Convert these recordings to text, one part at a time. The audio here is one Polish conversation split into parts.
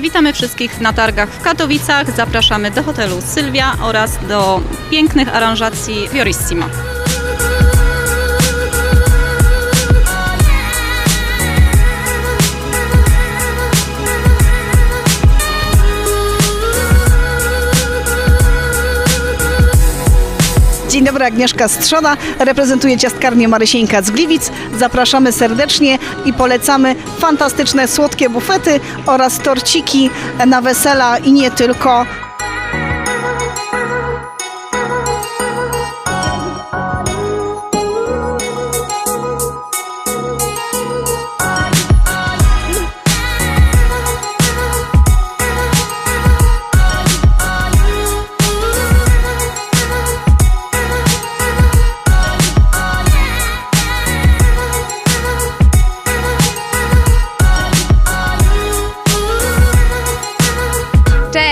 witamy wszystkich na targach w Katowicach. Zapraszamy do hotelu Sylwia oraz do pięknych aranżacji Fiorissimo. Dzień dobry, Agnieszka Strzona, reprezentuję ciastkarnię Marysieńka z Gliwic. Zapraszamy serdecznie i polecamy fantastyczne słodkie bufety oraz torciki na wesela i nie tylko.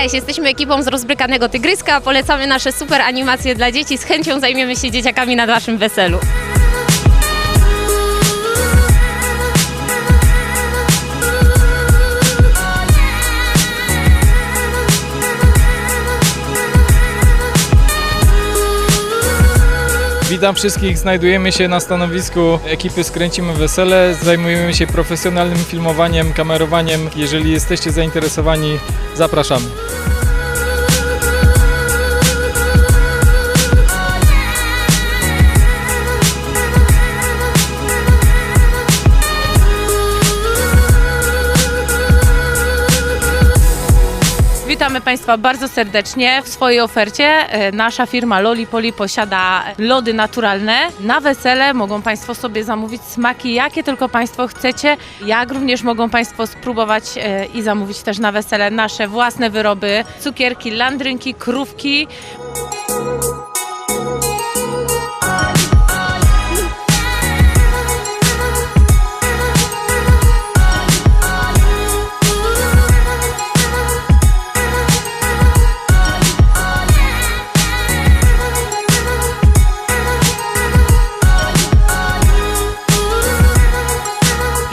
Cześć, jesteśmy ekipą z rozbrykanego Tygryska. Polecamy nasze super animacje dla dzieci. Z chęcią zajmiemy się dzieciakami na waszym weselu. Witam wszystkich. Znajdujemy się na stanowisku ekipy Skręcimy Wesele. Zajmujemy się profesjonalnym filmowaniem, kamerowaniem. Jeżeli jesteście zainteresowani, zapraszamy. Witamy Państwa bardzo serdecznie. W swojej ofercie e, nasza firma Lollipoli posiada lody naturalne. Na wesele mogą Państwo sobie zamówić smaki, jakie tylko Państwo chcecie. Jak również mogą Państwo spróbować e, i zamówić też na wesele nasze własne wyroby, cukierki, landrynki, krówki.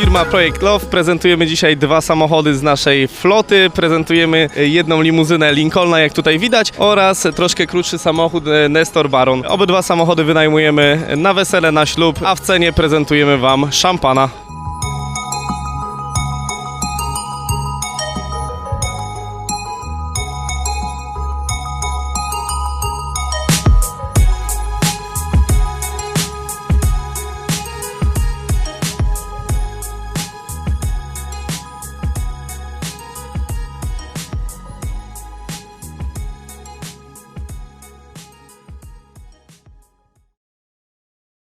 Firma Projekt Love. Prezentujemy dzisiaj dwa samochody z naszej floty. Prezentujemy jedną limuzynę Lincolna, jak tutaj widać, oraz troszkę krótszy samochód e, Nestor Baron. Obydwa samochody wynajmujemy na wesele, na ślub, a w cenie prezentujemy Wam szampana.